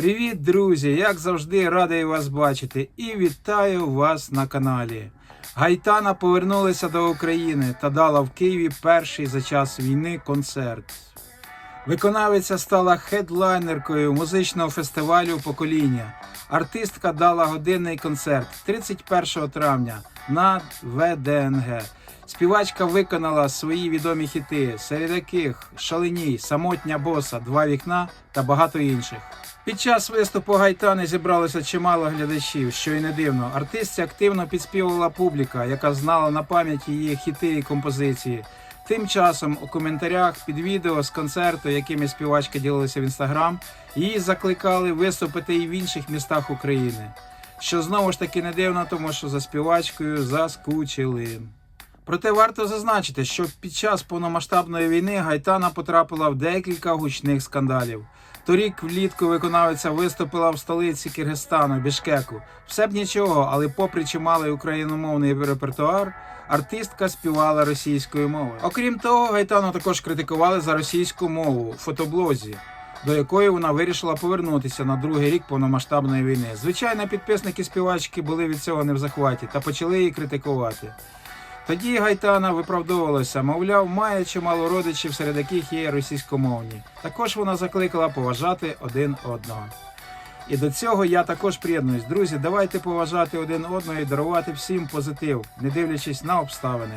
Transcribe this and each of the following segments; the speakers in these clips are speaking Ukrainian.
Привіт, друзі! Як завжди, радий вас бачити і вітаю вас на каналі. Гайтана повернулася до України та дала в Києві перший за час війни концерт. Виконавиця стала хедлайнеркою музичного фестивалю Покоління. Артистка дала годинний концерт 31 травня на ВДНГ. Співачка виконала свої відомі хіти, серед яких Шаленій, Самотня боса, Два вікна та багато інших. Під час виступу Гайтани зібралося чимало глядачів, що й не дивно. Артистці активно підспівувала публіка, яка знала на пам'ять її хіти і композиції. Тим часом у коментарях під відео з концерту, якими співачка ділилася в інстаграм, її закликали виступити і в інших містах України. Що знову ж таки не дивно, тому що за співачкою заскучили. Проте варто зазначити, що під час повномасштабної війни Гайтана потрапила в декілька гучних скандалів. Торік влітку виконавиця виступила в столиці Киргизстану, Бішкеку. Все б нічого, але попри чималий україномовний репертуар, артистка співала російською мовою. Окрім того, Гайтану також критикували за російську мову в фотоблозі, до якої вона вирішила повернутися на другий рік повномасштабної війни. Звичайно, підписники співачки були від цього не в захваті та почали її критикувати. Тоді Гайтана виправдовувалася, мовляв, має чимало родичів, серед яких є російськомовні. Також вона закликала поважати один одного. І до цього я також приєднуюсь. Друзі, давайте поважати один одного і дарувати всім позитив, не дивлячись на обставини.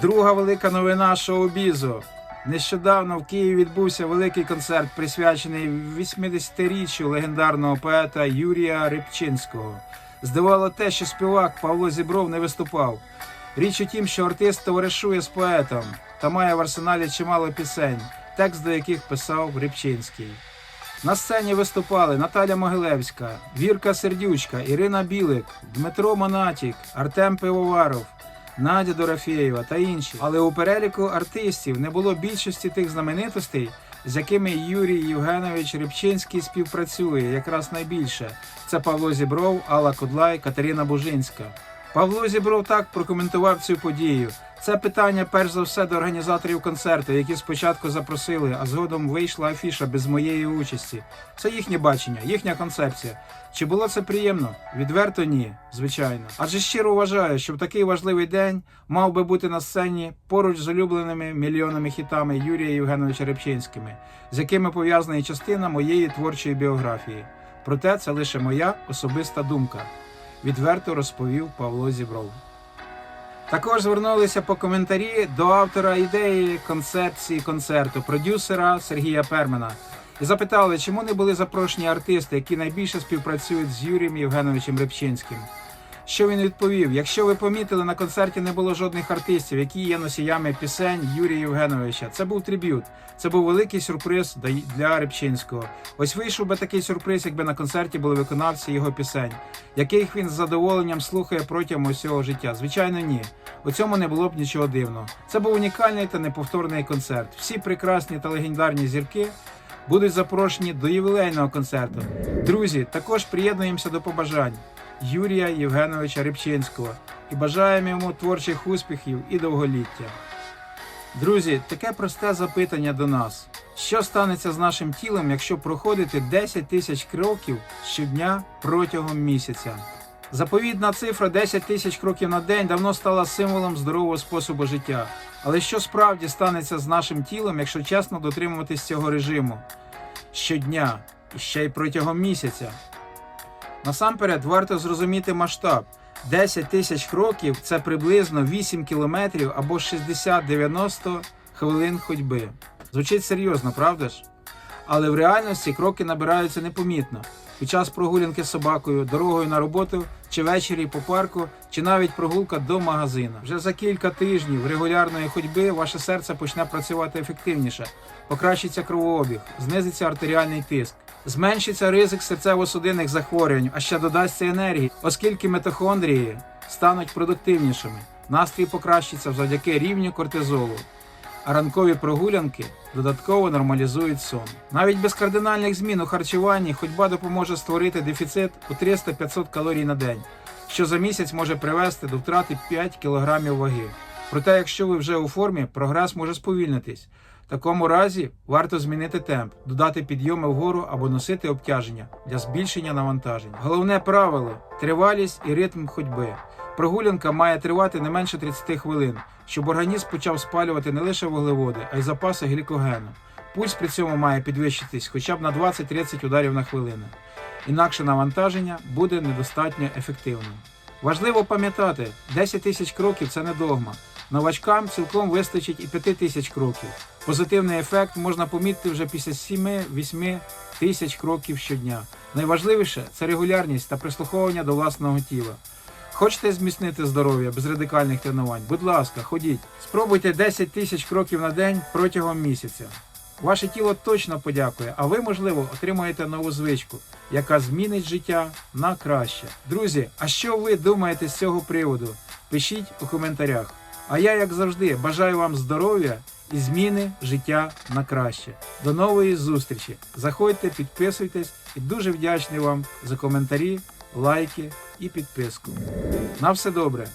Друга велика новина шоу-бізу. Нещодавно в Києві відбувся великий концерт, присвячений 80-річчю легендарного поета Юрія Рибчинського. Здивувало те, що співак Павло Зібров не виступав. Річ у тім, що артист товаришує з поетом та має в арсеналі чимало пісень, текст до яких писав Рибчинський. На сцені виступали Наталя Могилевська, Вірка Сердючка, Ірина Білик, Дмитро Монатік, Артем Пивоваров, Надя Дорофєєва та інші. Але у переліку артистів не було більшості тих знаменитостей, з якими Юрій Євгенович Рибчинський співпрацює якраз найбільше. Це Павло Зібров, Алла Кудлай, Катерина Бужинська. Павло Зібров так прокоментував цю подію. Це питання перш за все до організаторів концерту, які спочатку запросили, а згодом вийшла афіша без моєї участі. Це їхнє бачення, їхня концепція. Чи було це приємно? Відверто ні, звичайно. Адже щиро вважаю, що в такий важливий день мав би бути на сцені поруч з улюбленими мільйонами хітами Юрія Євгеновича Рибчинськими, з якими пов'язана і частина моєї творчої біографії. Проте це лише моя особиста думка. Відверто розповів Павло Зібров. Також звернулися по коментарі до автора ідеї концепції концерту, продюсера Сергія Пермана, і запитали, чому не були запрошені артисти, які найбільше співпрацюють з Юрієм Євгеновичем Рибчинським. Що він відповів? Якщо ви помітили, на концерті не було жодних артистів, які є носіями пісень Юрія Євгеновича. Це був триб'ют. Це був великий сюрприз для Рибчинського. Ось вийшов би такий сюрприз, якби на концерті були виконавці його пісень, яких він з задоволенням слухає протягом усього життя. Звичайно, ні. У цьому не було б нічого дивного. Це був унікальний та неповторний концерт. Всі прекрасні та легендарні зірки будуть запрошені до ювілейного концерту. Друзі, також приєднуємося до побажань Юрія Євгеновича Рибчинського і бажаємо йому творчих успіхів і довголіття. Друзі, таке просте запитання до нас: що станеться з нашим тілом, якщо проходити 10 тисяч кроків щодня протягом місяця? Заповідна цифра 10 тисяч кроків на день давно стала символом здорового способу життя. Але що справді станеться з нашим тілом, якщо чесно дотримуватись цього режиму щодня і ще й протягом місяця? Насамперед варто зрозуміти масштаб. 10 тисяч кроків це приблизно 8 кілометрів або 60-90 хвилин ходьби. Звучить серйозно, правда ж? Але в реальності кроки набираються непомітно. Під час прогулянки з собакою, дорогою на роботу, чи ввечері по парку, чи навіть прогулка до магазину. Вже за кілька тижнів регулярної ходьби ваше серце почне працювати ефективніше, покращиться кровообіг, знизиться артеріальний тиск, зменшиться ризик серцево-судинних захворювань, а ще додасться енергії, оскільки митохондрії стануть продуктивнішими. Настрій покращиться завдяки рівню кортизолу а ранкові прогулянки додатково нормалізують сон. Навіть без кардинальних змін у харчуванні ходьба допоможе створити дефіцит у 300-500 калорій на день, що за місяць може привести до втрати 5 кг ваги. Проте, якщо ви вже у формі, прогрес може сповільнитись. В такому разі варто змінити темп, додати підйоми вгору або носити обтяження для збільшення навантажень. Головне правило тривалість і ритм ходьби. Прогулянка має тривати не менше 30 хвилин, щоб організм почав спалювати не лише вуглеводи, а й запаси глікогену. Пульс при цьому має підвищитись хоча б на 20-30 ударів на хвилину. Інакше навантаження буде недостатньо ефективним. Важливо пам'ятати, 10 тисяч кроків це не догма. Новачкам цілком вистачить і 5 тисяч кроків. Позитивний ефект можна помітити вже після 7-8 тисяч кроків щодня. Найважливіше це регулярність та прислуховування до власного тіла. Хочете зміцнити здоров'я без радикальних тренувань? Будь ласка, ходіть. Спробуйте 10 тисяч кроків на день протягом місяця. Ваше тіло точно подякує, а ви, можливо, отримаєте нову звичку, яка змінить життя на краще. Друзі, а що ви думаєте з цього приводу? Пишіть у коментарях. А я, як завжди, бажаю вам здоров'я і зміни життя на краще. До нової зустрічі! Заходьте, підписуйтесь і дуже вдячний вам за коментарі, лайки і підписку. На все добре!